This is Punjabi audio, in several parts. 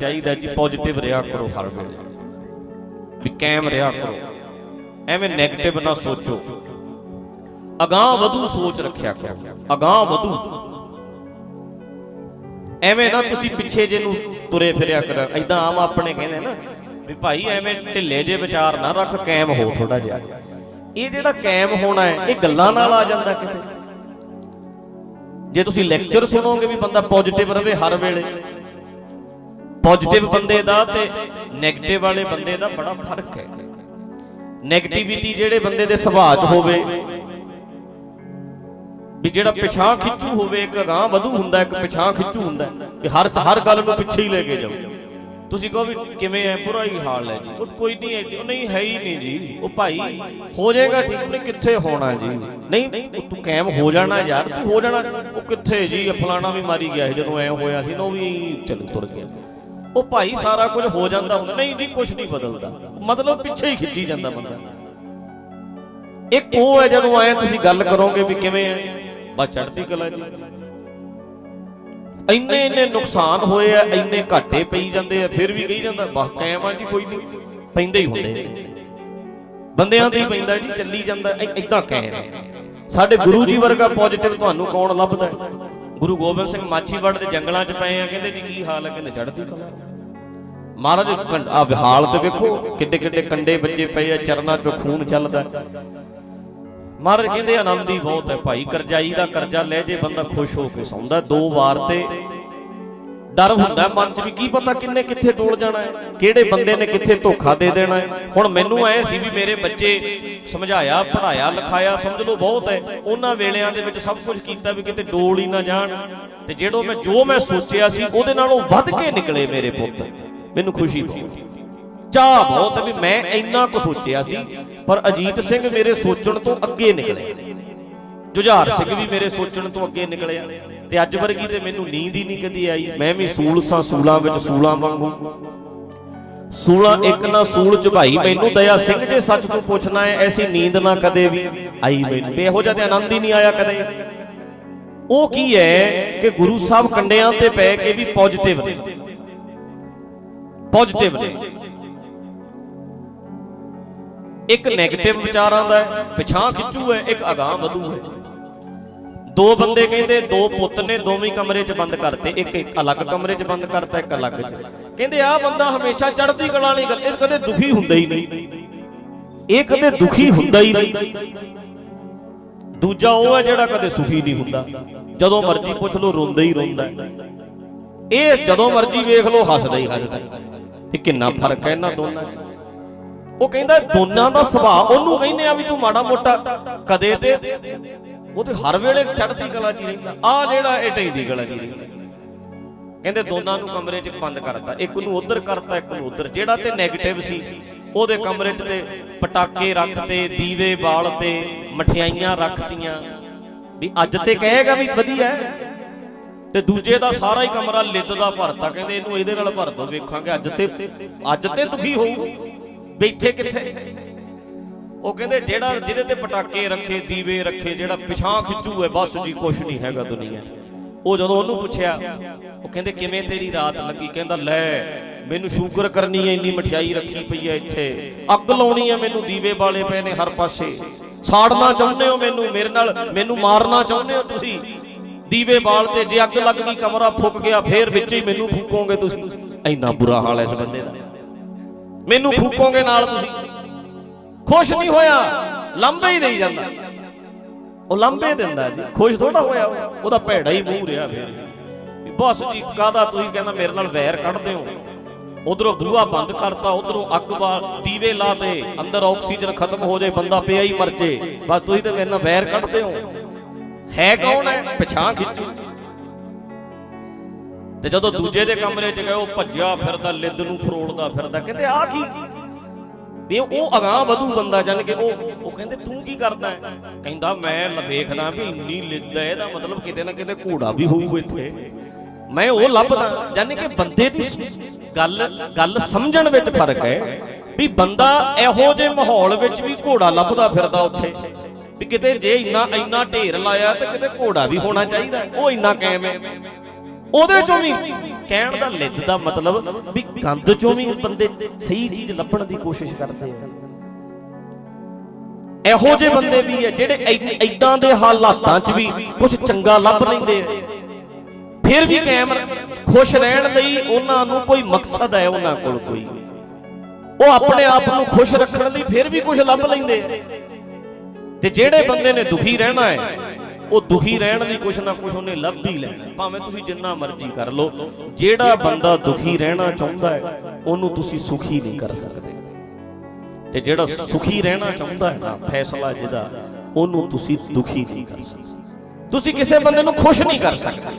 ਚਾਹੀਦਾ ਜੀ ਪੋਜ਼ਿਟਿਵ ਰਿਹਾ ਕਰੋ ਹਰ ਵੇਲੇ। ਵੀ ਕਾਇਮ ਰਿਹਾ ਕਰੋ। ਐਵੇਂ 네ਗੇਟਿਵ ਨਾ ਸੋਚੋ। ਅਗਾਹ ਵਧੂ ਸੋਚ ਰੱਖਿਆ ਕਰੋ। ਅਗਾਹ ਵਧੂ। ਐਵੇਂ ਨਾ ਤੁਸੀਂ ਪਿੱਛੇ ਜੇ ਨੂੰ ਤੁਰੇ ਫਿਰਿਆ ਕਰੋ। ਐਦਾਂ ਆਮ ਆਪਣੇ ਕਹਿੰਦੇ ਨਾ, ਵੀ ਭਾਈ ਐਵੇਂ ਢਿੱਲੇ ਜੇ ਵਿਚਾਰ ਨਾ ਰੱਖ, ਕਾਇਮ ਹੋ ਥੋੜਾ ਜਿਹਾ। ਇਹ ਜਿਹੜਾ ਕਾਇਮ ਹੋਣਾ ਹੈ, ਇਹ ਗੱਲਾਂ ਨਾਲ ਆ ਜਾਂਦਾ ਕਿਤੇ। ਜੇ ਤੁਸੀਂ ਲੈਕਚਰ ਸੁਣੋਗੇ ਵੀ ਬੰਦਾ ਪੋਜ਼ਿਟਿਵ ਰਹੇ ਹਰ ਵੇਲੇ। ਪੋਜ਼ਿਟਿਵ ਬੰਦੇ ਦਾ ਤੇ 네ਗੇਟਿਵ ਵਾਲੇ ਬੰਦੇ ਦਾ ਬੜਾ ਫ਼ਰਕ ਹੈ। 네ਗੇਟਿਵਿਟੀ ਜਿਹੜੇ ਬੰਦੇ ਦੇ ਸੁਭਾਅ 'ਚ ਹੋਵੇ ਵੀ ਜਿਹੜਾ ਪਿਛਾਂ ਖਿੱਚੂ ਹੋਵੇ ਇੱਕ ਅਗਾਹ ਵਧੂ ਹੁੰਦਾ ਇੱਕ ਪਿਛਾਂ ਖਿੱਚੂ ਹੁੰਦਾ ਵੀ ਹਰ ਹਰ ਗੱਲ ਨੂੰ ਪਿੱਛੇ ਹੀ ਲੈ ਕੇ ਜਾਓ। ਤੁਸੀਂ ਕਹੋ ਵੀ ਕਿਵੇਂ ਹੈ ਬੁਰਾ ਹੀ ਹਾਲ ਹੈ ਜੀ। ਉਹ ਕੋਈ ਨਹੀਂ ਐਡੀ ਨਹੀਂ ਹੈ ਹੀ ਨਹੀਂ ਜੀ। ਉਹ ਭਾਈ ਹੋ ਜਾਏਗਾ ਠੀਕ ਉਹਨੇ ਕਿੱਥੇ ਹੋਣਾ ਜੀ? ਨਹੀਂ ਤੂੰ ਕਾਇਮ ਹੋ ਜਾਣਾ ਯਾਰ ਤੂੰ ਹੋ ਜਾਣਾ। ਉਹ ਕਿੱਥੇ ਜੀ? ਫਲਾਣਾ ਵੀ ਮਾਰੀ ਗਿਆ ਸੀ ਜਦੋਂ ਐ ਹੋਇਆ ਸੀ ਨਾ ਉਹ ਵੀ ਚੱਲ ਤੁਰ ਗਿਆ। ਉਹ ਭਾਈ ਸਾਰਾ ਕੁਝ ਹੋ ਜਾਂਦਾ ਹੁੰਦਾ। ਨਹੀਂ ਜੀ ਕੁਝ ਨਹੀਂ ਬਦਲਦਾ। ਮਤਲਬ ਪਿੱਛੇ ਹੀ ਖਿੱਚੀ ਜਾਂਦਾ ਬੰਦਾ। ਇੱਕ ਉਹ ਹੈ ਜਦੋਂ ਆਏ ਤੁਸੀਂ ਗੱਲ ਕਰੋਗੇ ਵੀ ਕਿਵੇਂ ਹੈ? ਬਸ ਚੜ੍ਹਦੀ ਕਲਾ ਜੀ। ਇੰਨੇ ਇੰਨੇ ਨੁਕਸਾਨ ਹੋਏ ਆ ਇੰਨੇ ਘਾਟੇ ਪਈ ਜਾਂਦੇ ਆ ਫਿਰ ਵੀ ਕਹੀ ਜਾਂਦਾ ਬਸ ਕਾਇਮ ਆ ਜੀ ਕੋਈ ਨਹੀਂ। ਪੈਂਦੇ ਹੀ ਹੁੰਦੇ ਬੰਦਿਆਂ ਦੇ ਹੀ ਪੈਂਦਾ ਜੀ ਚੱਲੀ ਜਾਂਦਾ। ਇਦਾਂ ਕਾਇਮ ਹੈ। ਸਾਡੇ ਗੁਰੂ ਜੀ ਵਰਗਾ ਪੋਜ਼ਿਟਿਵ ਤੁਹਾਨੂੰ ਕੌਣ ਲੱਭਦਾ ਹੈ? ਗੁਰੂ ਗੋਬਿੰਦ ਸਿੰਘ ਮਾਛੀਵਾੜ ਦੇ ਜੰਗਲਾਂ 'ਚ ਪਏ ਆ, ਕਹਿੰਦੇ ਜੀ, ਕੀ ਹਾਲ ਹੈ? ਕਹਿੰਦੇ ਚੜ੍ਹਦੀ ਕਲਾ ਮਹਾਰਾਜ ਆ ਹਾਲਤ ਵੇਖੋ ਕਿੱਡੇ ਕਿੱਡੇ ਕੰਡੇ ਬੱਜੇ ਪਏ ਆ, ਚਰਨਾਂ 'ਚੋਂ ਖੂਨ ਚੱਲਦਾ ਮਹਾਰਾਜ ਕਹਿੰਦੇ, ਆਨੰਦ ਹੀ ਬਹੁਤ ਹੈ ਭਾਈ, ਕਰਜ਼ਾਈ ਦਾ ਕਰਜ਼ਾ ਲੈ ਜੇ, ਬੰਦਾ ਖੁਸ਼ ਹੋ ਕੇ ਸੌਂਦਾ ਦੋ ਵਾਰ ਤੇ ਡਰ ਹੁੰਦਾ ਮਨ 'ਚ ਵੀ ਕੀ ਪਤਾ ਕਿੰਨੇ ਕਿੱਥੇ ਡੋਲ ਜਾਣਾ ਹੈ, ਕਿਹੜੇ ਬੰਦੇ ਨੇ ਕਿੱਥੇ ਧੋਖਾ ਦੇ ਦੇਣਾ ਹੈ। ਹੁਣ ਮੈਨੂੰ ਐ ਸੀ ਵੀ ਮੇਰੇ ਬੱਚੇ ਸਮਝਾਇਆ ਪੜਾਇਆ ਲਿਖਾਇਆ, ਸਮਝ ਲਓ ਬਹੁਤ ਹੈ। ਉਹਨਾਂ ਵੇਲਿਆਂ ਦੇ ਵਿੱਚ ਸਭ ਕੁਝ ਕੀਤਾ ਵੀ ਕਿਤੇ ਡੋਲ ਹੀ ਨਾ ਜਾਣ। ਤੇ ਜਿਹੜੋ ਮੈਂ ਜੋ ਮੈਂ ਸੋਚਿਆ ਸੀ, ਉਹਦੇ ਨਾਲੋਂ ਵੱਧ ਕੇ ਨਿਕਲੇ ਮੇਰੇ ਪੁੱਤ। ਮੈਨੂੰ ਖੁਸ਼ੀ ਬਹੁਤ। ਚਾਹ ਬਹੁਤ ਵੀ ਮੈਂ ਇੰਨਾ ਕੁ ਸੋਚਿਆ ਸੀ, ਪਰ ਅਜੀਤ ਸਿੰਘ ਮੇਰੇ ਸੋਚਣ ਤੋਂ ਅੱਗੇ ਨਿਕਲੇ। ਜੁਝਾਰ ਸਿੰਘ ਵੀ ਮੇਰੇ ਸੋਚਣ ਤੋਂ ਅੱਗੇ ਨਿਕਲਿਆ ਤੇ ਅੱਜ ਵਰਗੀ ਤੇ ਮੈਨੂੰ ਨੀਂਦ ਹੀ ਨਹੀਂ ਕਦੀ ਆਈ। ਮੈਂ ਵੀ ਸੂਲ ਸਾਂ ਸੂਲਾਂ ਵਿੱਚ ਸੂਲਾਂ ਵਾਂਗੂ। ਸੂਲਾਂ ਇੱਕ ਨਾ ਸੂਲ ਚ ਮੈਨੂੰ ਦਇਆ ਸਿੰਘ ਜੇ ਸੱਚ ਤੂੰ ਪੁੱਛਣਾ ਹੈ, ਐਸੀ ਨੀਂਦ ਨਾ ਕਦੇ ਵੀ ਆਈ ਮੈਨੂੰ। ਇਹੋ ਜਿਹਾ ਤੇ ਆਨੰਦ ਹੀ ਨਹੀਂ ਆਇਆ ਕਦੇ। ਉਹ ਕੀ ਹੈ ਕਿ ਗੁਰੂ ਸਾਹਿਬ ਕੰਡਿਆਂ ਤੇ ਪੈ ਕੇ ਵੀ ਪੋਜ਼ਿਟਿਵ ਨੇ। ਪੋਜ਼ਿਟਿਵ ਨੇ। ਇੱਕ 네ਗੇਟਿਵ ਵਿਚਾਰਾਂ ਦਾ ਹੈ ਪਿਛਾਂ ਖਿੱਚੂ ਹੈ, ਇੱਕ ਅਗਾਹ ਵਧੂ ਹੈ। ਦੋ ਬੰਦੇ ਕਹਿੰਦੇ, ਦੋ ਪੁੱਤ ਨੇ ਦੋਵੇਂ ਕਮਰੇ 'ਚ ਬੰਦ ਕਰਤੇ, ਇੱਕ ਇੱਕ ਅਲੱਗ ਕਮਰੇ 'ਚ ਬੰਦ ਕਰਤਾ, ਇੱਕ ਅਲੱਗ 'ਚ। ਕਹਿੰਦੇ ਆਹ ਬੰਦਾ ਹਮੇਸ਼ਾ ਚੜ੍ਹਦੀ ਕਲਾ ਵਾਲੀ ਗੱਲ, ਇਹ ਕਦੇ ਦੁਖੀ ਹੁੰਦਾ ਹੀ ਨਹੀਂ। ਇਹ ਕਦੇ ਦੁਖੀ ਹੁੰਦਾ ਹੀ ਨਹੀਂ। ਦੂਜਾ ਉਹ ਹੈ ਜਿਹੜਾ ਕਦੇ ਸੁਖੀ ਨਹੀਂ ਹੁੰਦਾ। ਜਦੋਂ ਮਰਜ਼ੀ ਪੁੱਛ ਲਓ, ਰੋਂਦਾ ਹੀ ਰੋਂਦਾ ਇਹ ਜਦੋਂ ਮਰਜ਼ੀ ਵੇਖ ਲਓ, ਹੱਸਦਾ ਹੀ ਹੱਸਦਾ ਇਹ ਕਿੰਨਾ ਫ਼ਰਕ ਹੈ ਇਹਨਾਂ ਦੋਨਾਂ 'ਚ। ਉਹ ਕਹਿੰਦਾ, ਦੋਨਾਂ ਦਾ ਸੁਭਾਅ, ਉਹਨੂੰ ਕਹਿੰਦੇ ਆ ਵੀ ਤੂੰ ਮਾੜਾ ਮੋਟਾ ਕਦੇ ਤੇ ਉਹ ਤੇ ਹਰ ਵੇਲੇ ਚੜ੍ਹਦੀ ਕਲਾ 'ਚ ਹੀ ਰਹਿੰਦਾ। ਆ ਜਿਹੜਾ ਇਹ ਢੈਂਦੀ ਕਲਾ 'ਚ ਹੀ ਰਹਿੰਦਾ। ਕਹਿੰਦੇ ਦੋਨਾਂ ਨੂੰ ਕਮਰੇ 'ਚ ਬੰਦ ਕਰਤਾ। ਇੱਕ ਨੂੰ ਉਧਰ ਕਰਤਾ, ਇੱਕ ਨੂੰ ਉਧਰ। ਜਿਹੜਾ ਤੇ 네ਗੇਟਿਵ ਸੀ, ਉਹਦੇ ਕਮਰੇ 'ਚ ਤੇ ਪਟਾਕੇ ਰੱਖਤੇ, ਦੀਵੇ ਬਾਲ ਤੇ ਮਠਿਆਈਆਂ ਰੱਖਤੀਆਂ। ਵੀ ਅੱਜ ਤੇ ਕਹੇਗਾ ਵੀ ਵਧੀਆ ਤੇ ਦੂਜੇ ਦਾ ਸਾਰਾ ਹੀ ਕਮਰਾ ਲਿੱਦ ਦਾ ਭਰਤਾ। ਕਹਿੰਦੇ ਇਹਨੂੰ ਇਹਦੇ ਨਾਲ ਭਰ ਦੋ। ਵੇਖਾਂਗੇ ਅੱਜ ਤੇ ਅੱਜ ਤੇ ਦੁਖੀ ਹੋਊ। ਵੀ ਇੱਥੇ ਕਿੱਥੇ? ਉਹ ਕਹਿੰਦੇ ਜਿਹੜਾ ਜਿਹਦੇ ਤੇ ਪਟਾਕੇ ਰੱਖੇ, ਦੀਵੇ ਰੱਖੇ, ਜਿਹੜਾ ਪਿਛਾਂ ਖਿੱਚੂ ਹੈ, ਬਸ ਜੀ, ਕੁਛ ਨਹੀਂ ਹੈਗਾ ਦੁਨੀਆ ਉਹ ਜਦੋਂ ਉਹਨੂੰ ਪੁੱਛਿਆ, ਉਹ ਕਹਿੰਦੇ, ਕਿਵੇਂ ਤੇਰੀ ਰਾਤ ਲੱਗੀ? ਕਹਿੰਦਾ, ਲੈ, ਮੈਨੂੰ ਸ਼ੂਗਰ ਕਰਨੀ ਹੈ, ਇੰਨੀ ਮਠਿਆਈ ਰੱਖੀ ਪਈ ਹੈ ਇੱਥੇ। ਅੱਗ ਲਾਉਣੀ ਹੈ ਮੈਨੂੰ, ਦੀਵੇ ਵਾਲੇ ਪਏ ਨੇ ਹਰ ਪਾਸੇ। ਸਾੜਨਾ ਚਾਹੁੰਦੇ ਹੋ ਮੈਨੂੰ, ਮੇਰੇ ਨਾਲ ਮੈਨੂੰ ਮਾਰਨਾ ਚਾਹੁੰਦੇ ਹੋ ਤੁਸੀਂ? ਦੀਵੇ ਬਾਲ ਤੇ ਜੇ ਅੱਗ ਲੱਗ ਗਈ, ਕਮਰਾ ਫੁੱਕ ਗਿਆ, ਫੇਰ ਵਿੱਚ ਹੀ ਮੈਨੂੰ ਫੂਕੋਗੇ ਤੁਸੀਂ? ਇੰਨਾ ਬੁਰਾ ਹਾਲ ਹੈ ਇਸ ਬੰਦੇ ਦਾ। ਮੈਨੂੰ ਫੂਕੋਗੇ ਨਾਲ ਤੁਸੀਂ? ਖੁਸ਼ ਨਹੀਂ ਹੋਇਆ, ਲੰਬੇ ਹੀ ਦੇਈ ਜਾਂਦਾ। ਉਹ ਲੰਬੇ ਦਿੰਦਾ ਜੀ, ਖੁਸ਼ ਥੋੜਾ ਹੋਇਆ, ਉਹਦਾ ਭੈੜਾ ਹੀ ਮੂੰਹ ਰਿਹਾ ਫੇਰ। ਵੀ ਬਸ ਜੀ ਕਾਦਾ ਤੁਸੀਂ ਕਹਿੰਦਾ ਮੇਰੇ ਨਾਲ ਵੈਰ ਕੱਢਦੇ ਹੋ? ਉਧਰੋਂ ਬੂਹਾ ਬੰਦ ਕਰਤਾ, ਉਧਰੋਂ ਅੱਗ ਬਾਲ ਦੀਵੇ ਲਾਤੇ, ਅੰਦਰ ਆਕਸੀਜਨ ਖਤਮ ਹੋ ਜਾਏ ਬੰਦਾ ਪਿਆ ਹੀ ਮਰ ਜੇ। ਬਸ ਤੁਸੀਂ ਤੇ ਮੇਰੇ ਨਾਲ ਵੈਰ ਕੱਢਦੇ ਹੋ। ਹੈ ਕੌਣ ਹੈ? ਪਿਛਾਂ ਖਿੱਚੂ। ਤੇ ਜਦੋਂ ਦੂਜੇ ਦੇ ਕਮਰੇ 'ਚ ਗਏ, ਉਹ ਭੱਜਿਆ ਫਿਰਦਾ, ਲਿੱਦ ਨੂੰ ਫਰੋੜਦਾ ਫਿਰਦਾ, ਕਹਿੰਦੇ ਆ ਕੀ? ਵੀ ਉਹ ਅਗਾਹ ਵਧੂ ਬੰਦਾ ਜਾਨ ਕਿ ਉਹ ਉਹ ਕਹਿੰਦੇ, ਤੂੰ ਕੀ ਕਰਦਾ ਹੈ? ਕਹਿੰਦਾ, ਮੈਂ ਲ- ਵੀ ਇੰਨੀ ਲਿੱਦ ਹੈ, ਇਹਦਾ ਮਤਲਬ ਕਿਤੇ ਨਾ ਕਿਤੇ ਘੋੜਾ ਵੀ ਹੋਊ ਇੱਥੇ। ਮੈਂ ਉਹ ਲੱਭਦਾ ਜਾਨੀ ਕਿ ਬੰਦੇ ਦੀ ਗੱਲ ਗੱਲ ਸਮਝਣ ਵਿੱਚ ਫ਼ਰਕ ਹੈ ਵੀ ਬੰਦਾ ਇਹੋ ਜਿਹੇ ਮਾਹੌਲ ਵਿੱਚ ਵੀ ਘੋੜਾ ਲੱਭਦਾ ਫਿਰਦਾ ਉੱਥੇ। ਵੀ ਕਿਤੇ ਜੇ ਇੰਨਾ ਇੰਨਾ ਢੇਰ ਲਾਇਆ ਤੇ ਕਿਤੇ ਘੋੜਾ ਵੀ ਹੋਣਾ ਚਾਹੀਦਾ। ਉਹ ਇੰਨਾ ਕਾਇਮ ਹੈ। ਉਹਦੇ ਚੋਂ ਵੀ। ਕਹਿਣ ਦਾ ਲਿੱਦ ਦਾ ਮਤਲਬ ਵੀ ਗੰਦ ਚੋਂ ਵੀ ਬੰਦੇ ਸਹੀ ਚੀਜ਼ ਲੱਭਣ ਦੀ ਕੋਸ਼ਿਸ਼ ਕਰਦੇ ਆ। ਇਹੋ ਜਿਹੇ ਬੰਦੇ ਵੀ ਆ ਜਿਹੜੇ ਐਦਾਂ ਦੇ ਹਾਲਾਤਾਂ 'ਚ ਵੀ ਕੁਝ ਚੰਗਾ ਲੱਭ ਲੈਂਦੇ ਆ। ਫਿਰ ਵੀ ਕਾਇਮ ਖੁਸ਼ ਰਹਿਣ ਲਈ ਉਹਨਾਂ ਨੂੰ ਕੋਈ ਮਕਸਦ ਹੈ ਉਹਨਾਂ ਕੋਲ ਕੋਈ। ਉਹ ਆਪਣੇ ਆਪ ਨੂੰ ਖੁਸ਼ ਰੱਖਣ ਲਈ ਫਿਰ ਵੀ ਕੁਝ ਲੱਭ ਲੈਂਦੇ ਆ। ਤੇ ਜਿਹੜੇ ਬੰਦੇ ਨੇ ਦੁਖੀ ਰਹਿਣਾ ਹੈ ਉਹ ਦੁਖੀ ਰਹਿਣ ਲਈ ਕੁਛ ਨਾ ਕੁਛ ਉਹਨੇ ਲੱਭ ਹੀ ਲੈਣਾ। ਭਾਵੇਂ ਤੁਸੀਂ ਜਿੰਨਾ ਮਰਜ਼ੀ ਕਰ ਲਓ, ਜਿਹੜਾ ਬੰਦਾ ਦੁਖੀ ਰਹਿਣਾ ਚਾਹੁੰਦਾ ਹੈ, ਉਹਨੂੰ ਤੁਸੀਂ ਸੁਖੀ ਨਹੀਂ ਕਰ ਸਕਦੇ। ਤੇ ਜਿਹੜਾ ਸੁਖੀ ਰਹਿਣਾ ਚਾਹੁੰਦਾ ਹੈ ਨਾ, ਫੈਸਲਾ ਜਿਹਦਾ, ਉਹਨੂੰ ਤੁਸੀਂ ਦੁਖੀ ਨਹੀਂ ਕਰ ਸਕਦੇ। ਤੁਸੀਂ ਕਿਸੇ ਬੰਦੇ ਨੂੰ ਖੁਸ਼ ਨਹੀਂ ਕਰ ਸਕਦੇ।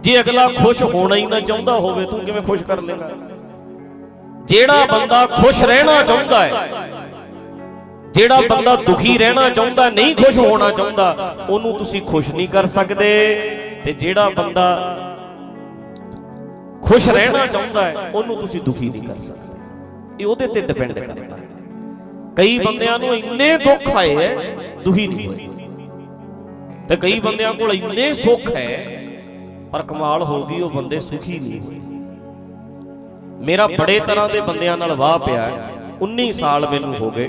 ਜੇ ਅਗਲਾ ਖੁਸ਼ ਹੋਣਾ ਹੀ ਨਾ ਚਾਹੁੰਦਾ ਹੋਵੇ, ਤੂੰ ਕਿਵੇਂ ਖੁਸ਼ ਕਰ ਲੇਗਾ? ਜਿਹੜਾ ਬੰਦਾ ਖੁਸ਼ ਰਹਿਣਾ ਚਾਹੁੰਦਾ ਹੈ ਜਿਹੜਾ ਬੰਦਾ ਦੁਖੀ ਰਹਿਣਾ ਚਾਹੁੰਦਾ, ਨਹੀਂ ਖੁਸ਼ ਹੋਣਾ ਚਾਹੁੰਦਾ, ਉਹਨੂੰ ਤੁਸੀਂ ਖੁਸ਼ ਨਹੀਂ ਕਰ ਸਕਦੇ। ਤੇ ਜਿਹੜਾ ਬੰਦਾ ਖੁਸ਼ ਰਹਿਣਾ ਚਾਹੁੰਦਾ ਹੈ, ਉਹਨੂੰ ਤੁਸੀਂ ਦੁਖੀ ਨਹੀਂ ਕਰ ਸਕਦੇ। ਇਹ ਉਹਦੇ ਤੇ ਡਿਪੈਂਡ ਕਰਦਾ ਕਈ ਬੰਦਿਆਂ ਨੂੰ ਇੰਨੇ ਦੁੱਖ ਆਏ ਹੈ, ਦੁਖੀ ਨਹੀਂ ਹੋਏ। ਤੇ ਕਈ ਬੰਦਿਆਂ ਕੋਲ ਇੰਨੇ ਸੁੱਖ ਹੈ, ਪਰ ਕਮਾਲ ਹੋ ਗਈ, ਉਹ ਬੰਦੇ ਸੁਖੀ ਨਹੀਂ ਹੋਏ। ਮੇਰਾ ਬੜੇ ਤਰ੍ਹਾਂ ਦੇ ਬੰਦਿਆਂ ਨਾਲ ਵਾਹ ਪਿਆ ਹੈ। 19 ਸਾਲ ਮੈਨੂੰ ਹੋ ਗਏ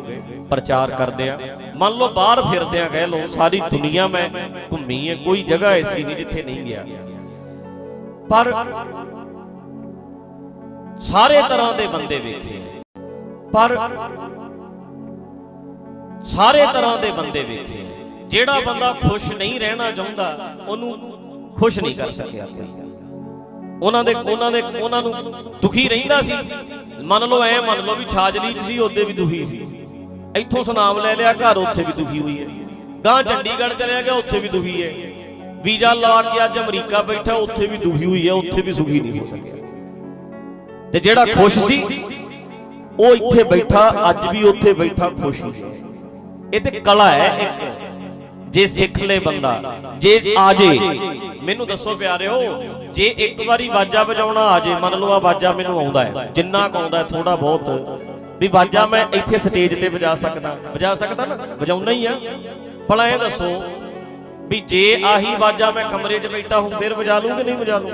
ਪ੍ਰਚਾਰ ਕਰਦੇ ਆ ਮੰਨ ਲਓ ਬਾਹਰ ਫਿਰਦੇ ਆ ਕਹਿ ਲਓ ਸਾਰੀ ਦੁਨੀਆ ਮੈਂ ਘੁੰਮੀ ਹੈ, ਕੋਈ ਜਗ੍ਹਾ ਐਸੀ ਨਹੀਂ ਜਿੱਥੇ ਨਹੀਂ ਗਿਆ। ਪਰ ਸਾਰੇ ਤਰ੍ਹਾਂ ਦੇ ਬੰਦੇ ਵੇਖੇ। ਪਰ ਸਾਰੇ ਤਰ੍ਹਾਂ ਦੇ ਬੰਦੇ ਵੇਖੇ। ਜਿਹੜਾ ਬੰਦਾ ਖੁਸ਼ ਨਹੀਂ ਰਹਿਣਾ ਚਾਹੁੰਦਾ, ਉਹਨੂੰ ਖੁਸ਼ ਨਹੀਂ ਕਰ ਸਕਿਆ। ਕੋਈ ਉਹਨਾਂ ਦੇ ਉਹਨਾਂ ਦੇ ਉਹਨਾਂ ਨੂੰ ਦੁਖੀ ਰਹਿੰਦਾ ਸੀ। ਮੰਨ ਲਓ ਐ ਮੰਨ ਲਓ ਵੀ ਛਾਜਲੀ ਚ ਸੀ ਉਹਦੇ ਵੀ ਦੁਖੀ ਸੀ। ਇੱਥੋਂ ਸੁਨਾਮ ਲੈ ਲਿਆ ਘਰ ਉੱਥੇ ਵੀ ਦੁਖੀ ਹੋਈ ਹੈ। ਗਾਂ ਚੰਡੀਗੜ੍ਹ ਚਲਿਆ ਗਿਆ ਉੱਥੇ ਵੀ ਦੁਖੀ ਹੈ। ਵੀਜ਼ਾ ਲਾ ਕੇ ਅੱਜ ਅਮਰੀਕਾ ਬੈਠਾ ਉੱਥੇ ਵੀ ਦੁਖੀ ਹੋਈ ਹੈ ਉੱਥੇ ਵੀ ਸੁਖੀ ਨਹੀਂ ਹੋ ਸਕਿਆ। ਤੇ ਜਿਹੜਾ ਖੁਸ਼ ਸੀ ਉਹ ਇੱਥੇ ਬੈਠਾ ਅੱਜ ਵੀ ਉੱਥੇ ਬੈਠਾ ਖੁਸ਼ ਹੀ। ਹੈ। ਇਹ ਤੇ ਕਲਾ ਹੈ ਇੱਕ। ਜੇ ਸਿੱਖ ਲੈ ਬੰਦਾ, ਜੇ ਆ ਜੇ। ਮੈਨੂੰ ਦੱਸੋ ਪਿਆਰਿਓ, ਜੇ ਇੱਕ ਵਾਰੀ ਵਾਜਾ ਵਜਾਉਣਾ ਆ ਜੇ, ਮੰਨ ਲਓ ਆ ਵਾਜਾ ਮੈਨੂੰ ਆਉਂਦਾ ਹੈ, ਜਿੰਨਾ ਕੁ ਆਉਂਦਾ ਥੋੜਾ ਬਹੁਤ, ਵੀ ਵਾਜਾ ਮੈਂ ਇੱਥੇ ਸਟੇਜ ਤੇ ਵਜਾ ਸਕਦਾ ਵਜਾ ਸਕਦਾ ਨਾ? ਵਜਾਉਣਾ ਹੀ ਆ। ਭਲਾ ਇਹ ਦੱਸੋ ਵੀ ਜੇ ਆਹੀ ਵਾਜਾ ਮੈਂ ਕਮਰੇ 'ਚ ਬੈਠਾ ਹੂੰ ਫਿਰ ਵਜਾ ਲੂੰ ਕਿ ਨਹੀਂ ਵਜਾ ਲੂੰ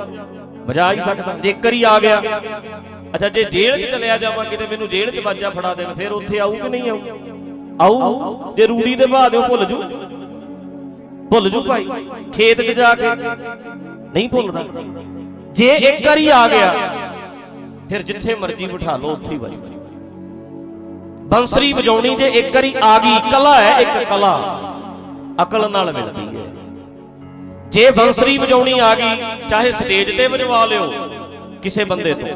ਵਜਾ ਹੀ ਸਕਦਾ। ਜੇਕਰ ਹੀ ਆ ਗਿਆ, ਅੱਛਾ, ਜੇ ਜੇਲ੍ਹ 'ਚ ਚਲਿਆ ਜਾਵਾਂ, ਕਿਤੇ ਮੈਨੂੰ ਜੇਲ੍ਹ 'ਚ ਵਾਜਾ ਫੜਾ ਦੇਣ, ਫਿਰ ਉੱਥੇ ਆਊ ਕਿ ਨਹੀਂ ਆਊ? ਆਊ? ਜੇ ਰੂੜੀ ਦੇ ਬਾਹ ਦਿਓ, ਭੁੱਲ ਜੂ। ਭੁੱਲ ਜੂ ਭਾਈ, ਖੇਤ 'ਚ ਜਾ ਕੇ ਨਹੀਂ ਭੁੱਲਦਾ। ਜੇ ਇੱਕ ਵਾਰੀ ਆ ਗਿਆ, ਫਿਰ ਜਿੱਥੇ ਮਰਜ਼ੀ ਬਿਠਾ ਲਓ, ਉੱਥੇ ਹੀ ਵੱਜ ਬੰਸਰੀ ਵਜਾਉਣੀ ਜੇ ਇੱਕ ਵਾਰੀ ਆ ਗਈ, ਕਲਾ ਹੈ, ਇੱਕ ਕਲਾ ਅਕਲ ਨਾਲ ਮਿਲਦੀ ਹੈ। ਜੇ ਬੰਸਰੀ ਵਜਾਉਣੀ ਆ ਗਈ, ਚਾਹੇ ਸਟੇਜ ਤੇ ਵਜਵਾ ਲਿਓ, ਕਿਸੇ ਬੰਦੇ ਤੋਂ।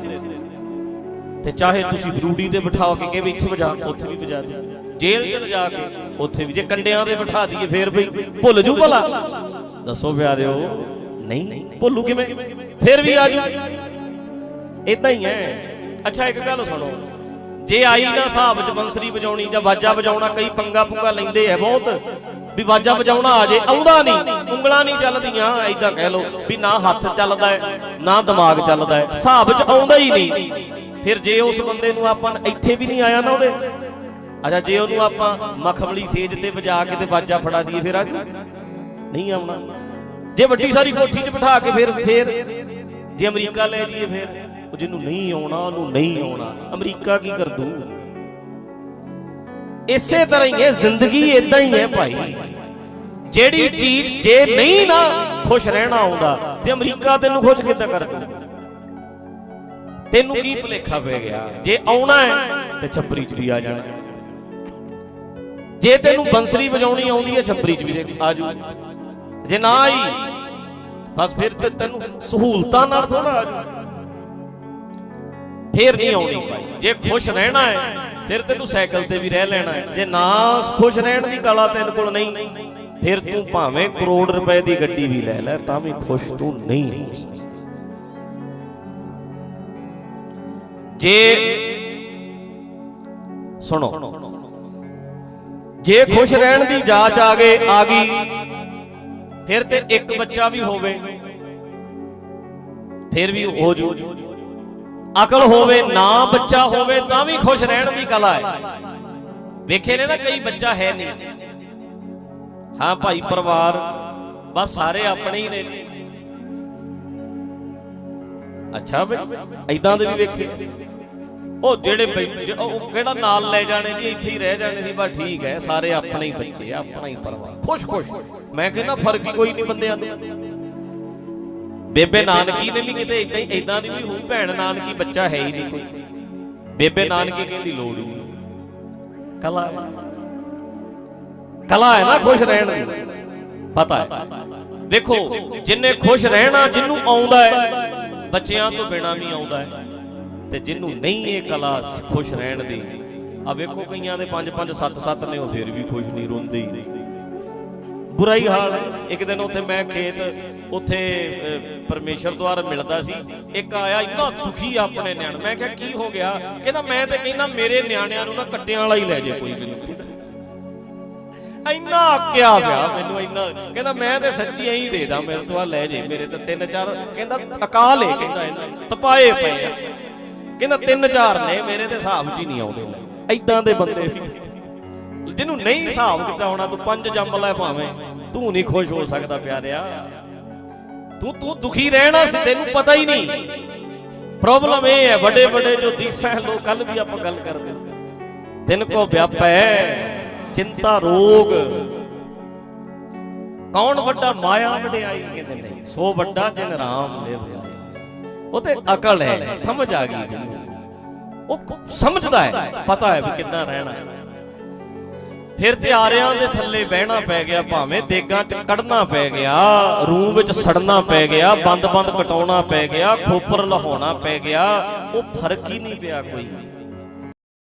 ਤੇ ਚਾਹੇ ਤੁਸੀਂ ਬਰੂੜੀ ਤੇ ਬਿਠਾ ਕੇ ਕਿ ਵੀ ਇੱਥੇ ਵਜਾ, ਉੱਥੇ ਵੀ ਵਜਾ ਦੇ ਜੇਲ੍ਹ ਚ ਲਿਜਾ ਕੇ ਉੱਥੇ ਵੀ। ਜੇ ਕੰਡਿਆਂ ਤੇ ਬਿਠਾ ਦਈਏ ਫੇਰ ਬਈ, ਭੁੱਲ ਜੂ ਭਲਾ। ਦੱਸੋ ਪਿਆਰਿਓ, ਨਹੀਂ, ਭੁੱਲੂ ਕਿਵੇਂ? ਫੇਰ ਵੀ ਆਜੂ ਇਦਾਂ ਹੀ ਹੈ ਅੱਛਾ, ਇੱਕ ਗੱਲ ਸੁਣੋ। ਜੇ ਆਈ ਨਾ ਹਿਸਾਬ ਚ ਬੰਸਰੀ ਵਜਾਉਣੀ ਜਾਂ ਵਾਜਾ ਵਜਾਉਣਾ, ਕਈ ਪੰਗਾ ਪੁੰਗਾ ਲੈਂਦੇ ਐ ਬਹੁਤ। ਵੀ ਵਾਜਾ ਵਜਾਉਣਾ ਆ ਜੇ, ਆਉਂਦਾ ਨਹੀਂ, ਉਂਗਲਾਂ ਨਹੀਂ ਚੱਲਦੀਆਂ ਐਦਾਂ ਕਹਿ ਲਓ ਵੀ ਨਾ ਹੱਥ ਚੱਲਦਾ ਹੈ ਨਾ ਦਿਮਾਗ ਚੱਲਦਾ ਹੈ ਹਿਸਾਬ ਚ ਆਉਂਦਾ ਹੀ ਨਹੀਂ। ਫਿਰ ਜੇ ਉਸ ਬੰਦੇ ਨੂੰ ਆਪਾਂ ਇੱਥੇ ਵੀ ਨਹੀਂ ਆਇਆ ਨਾ ਉਹਦੇ ਅੱਛਾ, ਜੇ ਉਹਨੂੰ ਆਪਾਂ ਮਖਮਲੀ ਸੇਜ ਤੇ ਵਜਾ ਕੇ ਤੇ ਬਾਜਾ ਫੜਾ ਦਈਏ ਫਿਰ ਆਜੂ ਨਹੀਂ ਆਉਣਾ। ਜੇ ਵੱਡੀ ਸਾਰੀ ਕੋਠੀ 'ਚ ਬਿਠਾ ਕੇ ਫਿਰ ਫਿਰ? ਜੇ ਅਮਰੀਕਾ ਲੈ ਜਾਈਏ ਫਿਰ? ਉਹ ਜਿਹਨੂੰ ਨਹੀਂ ਆਉਣਾ, ਉਹਨੂੰ ਨਹੀਂ ਆਉਣਾ। ਅਮਰੀਕਾ ਕੀ ਕਰ ਦੂ ਇਸੇ ਤਰ੍ਹਾਂ ਹੀ ਹੈ ਜ਼ਿੰਦਗੀ ਇਦਾਂ ਹੀ ਹੈ ਭਾਈ। ਜਿਹੜੀ ਚੀਜ਼ ਜੇ ਨਹੀਂ ਨਾ ਖੁਸ਼ ਰਹਿਣਾ ਆਉਂਦਾ, ਤੇ ਅਮਰੀਕਾ ਤੈਨੂੰ ਖੁਸ਼ ਕਿੱਦਾਂ ਕਰ ਦੂ ਤੈਨੂੰ ਕੀ ਭੁਲੇਖਾ ਪੈ ਗਿਆ? ਜੇ ਆਉਣਾ ਹੈ, ਤੇ ਛੱਪਰੀ 'ਚ ਵੀ ਆ ਜਾਣਾ। ਜੇ ਤੈਨੂੰ ਬੰਸਰੀ ਵਜਾਉਣੀ ਆਉਂਦੀ ਹੈ, ਛੱਪਰੀ 'ਚ ਵੀ ਆ ਜੇ ਨਾ ਆਈ, ਬਸ ਫਿਰ ਤੇ ਤੈਨੂੰ ਸਹੂਲਤਾਂ ਨਾਲ ਥੋੜਾ ਆ ਜੂ ਨਹੀਂ ਆਉਣੀ ਜੇ ਖੁਸ਼ ਰਹਿਣਾ ਹੈ, ਫਿਰ ਤੇ ਤੂੰ ਸਾਈਕਲ ਤੇ ਵੀ ਰਹਿ ਲੈਣਾ ਹੈ। ਜੇ ਨਾ ਖੁਸ਼ ਰਹਿਣ ਦੀ ਕਲਾ ਤੇਰੇ ਕੋਲ ਨਹੀਂ, ਫਿਰ ਤੂੰ ਭਾਵੇਂ ਕਰੋੜ ਰੁਪਏ ਦੀ ਗੱਡੀ ਵੀ ਲੈ ਲੈ, ਤਾਂ ਵੀ ਖੁਸ਼ ਤੂੰ ਨਹੀਂ ਹੋ ਜੇ, ਸੁਣੋ ਜੇ ਖੁਸ਼ ਰਹਿਣ ਦੀ ਜਾਚ ਆ ਗਏ, ਆ ਗਈ। ਫਿਰ ਤੇ ਇੱਕ ਬੱਚਾ ਵੀ ਹੋਵੇ, ਫਿਰ ਵੀ ਹੋ ਜੂ। ਅਕਲ ਹੋਵੇ, ਨਾ ਬੱਚਾ ਹੋਵੇ, ਤਾਂ ਵੀ ਖੁਸ਼ ਰਹਿਣ ਦੀ ਕਲਾ ਹੈ। ਵੇਖੇ ਨੇ ਨਾ, ਕਈ ਬੱਚਾ ਹੈ ਨਹੀਂ। ਹਾਂ ਭਾਈ, ਪਰਿਵਾਰ ਬਸ ਸਾਰੇ ਆਪਣੇ ਹੀ ਨੇ। ਅੱਛਾ ਬਈ ਐਦਾਂ ਦੇ ਵੀ ਵੇਖੇ। ਉਹ ਜਿਹੜੇ ਬਈ- ਉਹ ਕਿਹੜਾ ਨਾਲ ਲੈ ਜਾਣੇ ਜੀ, ਇੱਥੇ ਹੀ ਰਹਿ ਜਾਣੇ ਸੀ ਬਸ ਠੀਕ ਹੈ, ਸਾਰੇ ਆਪਣੇ ਹੀ ਬੱਚੇ ਆ, ਆਪਣਾ ਹੀ ਪਰਿਵਾਰ ਖੁਸ਼ ਖੁਸ਼ ਮੈਂ ਕਹਿੰਦਾ ਫ਼ਰਕ ਹੀ ਕੋਈ ਨਹੀਂ ਬੰਦਿਆਂ ਨੂੰ ਬੇਬੇ ਨਾਨਕੀ ਨੇ ਵੀ ਕਿਤੇ ਇਦਾਂ ਹੀ ਇਦਾਂ ਦੀ ਵੀ ਹੋਈ, ਭੈਣ ਨਾਨਕੀ ਬੱਚਾ ਹੈ ਹੀ ਨਹੀਂ ਕੋਈ। ਬੇਬੇ ਨਾਨਕੀ ਕਹਿੰਦੀ ਲੋੜ ਹੀ ਕਲਾ ਕਲਾ ਹੈ ਨਾ ਖੁਸ਼ ਰਹਿਣ ਦੀ। ਪਤਾ ਹੈ। ਦੇਖੋ, ਜਿੰਨੇ ਖੁਸ਼ ਰਹਿਣਾ, ਜਿੰਨੂੰ ਆਉਂਦਾ ਹੈ, ਬੱਚਿਆਂ ਤੋਂ ਬਿਨਾ ਵੀ ਆਉਂਦਾ ਹੈ। ਤੇ ਜਿਹਨੂੰ ਨਹੀਂ ਇਹ ਕਲਾ ਖੁਸ਼ ਰਹਿਣ ਦੀ। ਆ ਵੇਖੋ ਕਈਆਂ ਦੇ 5 5 7 7 ਨੇ ਉਹ ਫਿਰ ਵੀ ਖੁਸ਼ ਨਹੀਂ ਰੋਂਦੇ। ਬੁਰਾ ਹੀ ਹਾਲ ਇੱਕ ਦਿਨ ਉੱਥੇ ਮੈਂ ਖੇਤ ਉੱਥੇ ਅਹ, ਪਰਮੇਸ਼ਰ ਦੁਆਰ ਮਿਲਦਾ ਸੀ। ਇੱਕ ਆਇਆ ਇੰਨਾ ਦੁਖੀ ਆਪਣੇ ਨਿਆਣ। ਮੈਂ ਕਿਹਾ ਕੀ ਹੋ ਗਿਆ? ਕਹਿੰਦਾ ਮੈਂ ਤੇ ਕਹਿੰਦਾ ਮੇਰੇ ਨਿਆਣਿਆਂ ਨੂੰ ਨਾ ਕੱਟਿਆਂ ਵਾਲਾ ਹੀ ਲੈ ਜੇ ਕੋਈ ਮੈਨੂੰ। ਇੰਨਾ ਅੱਕਿਆ ਪਿਆ ਮੈਨੂੰ ਇੰਨਾ। ਕਹਿੰਦਾ ਮੈਂ ਤੇ ਸੱਚੀ ਐਂ ਦੇ ਦਾਂ ਮੇਰੇ ਤੋਂ ਆ ਲੈ ਜੇ। ਮੇਰੇ ਤੇ ਤਿੰਨ ਚਾਰ ਕਹਿੰਦਾ ਅਕਾ ਲੈ ਕਹਿੰਦਾ ਇਹਨਾਂ। ਤਪਾਏ ਪਏ ਆ। ਕਹਿੰਦਾ ਤਿੰਨ ਚਾਰ ਨੇ, ਮੇਰੇ ਤੇ ਹਿਸਾਬ 'ਚ ਹੀ ਨਹੀਂ ਆਉਂਦੇ। ਐਦਾਂ ਦੇ ਬੰਦੇ ਜਿਹਨੂੰ ਨਹੀਂ ਹਿਸਾਬ ਕੀਤਾ ਹੋਣਾ, ਤੂੰ ਪੰਜ ਜੰਮ ਲੈ ਭਾਵੇਂ। ਤੂੰ ਨਹੀਂ ਖੁਸ਼ ਹੋ ਸਕਦਾ ਪਿਆਰਿਆ। ਤੂੰ ਤੂੰ ਦੁਖੀ ਰਹਿਣਾ ਸੀ, ਤੈਨੂੰ ਪਤਾ ਹੀ ਨਹੀਂ। ਪ੍ਰੋਬਲਮ ਇਹ ਹੈ, ਵੱਡੇ ਵੱਡੇ ਜੋ ਦੀਸਾ ਲੋਕ ਕੱਲ ਵੀ ਆਪਾਂ ਗੱਲ ਕਰਦੇ ਸੀ। ਤਿੰਨ ਕੋ ਵਿਆਪੈ, ਚਿੰਤਾ ਰੋਗ। ਕੌਣ ਵੱਡਾ ਮਾਇਆ ਵਡਿਆਈ ਕਹਿੰਦੇ ਨਹੀਂ ਸੋ ਵੱਡਾ ਜਿਨ ਰਾਮ ਲਿਵ ਆਏ ਉਹ ਤੇ ਅਕਲ ਹੈ, ਸਮਝ ਆ ਗਈ ਉਹ ਸਮਝਦਾ ਹੈ, ਪਤਾ ਹੈ ਵੀ ਕਿੱਦਾਂ ਰਹਿਣਾ ਹੈ। ਫਿਰ ਤਿਆਰਿਆਂ ਦੇ ਥੱਲੇ ਬਹਿਣਾ ਪੈ ਗਿਆ, ਭਾਵੇਂ ਦੇਗਾਂ 'ਚ ਕੱਢਣਾ ਪੈ ਗਿਆ, ਰੂਹ ਵਿੱਚ ਸੜਨਾ ਪੈ ਗਿਆ, ਬੰਦ-ਬੰਦ ਕਟਾਉਣਾ ਪੈ ਗਿਆ, ਖੋਪਰ ਲਹਾਉਣਾ ਪੈ ਗਿਆ, ਉਹ ਫ਼ਰਕ ਹੀ ਨਹੀਂ ਪਿਆ ਕੋਈ।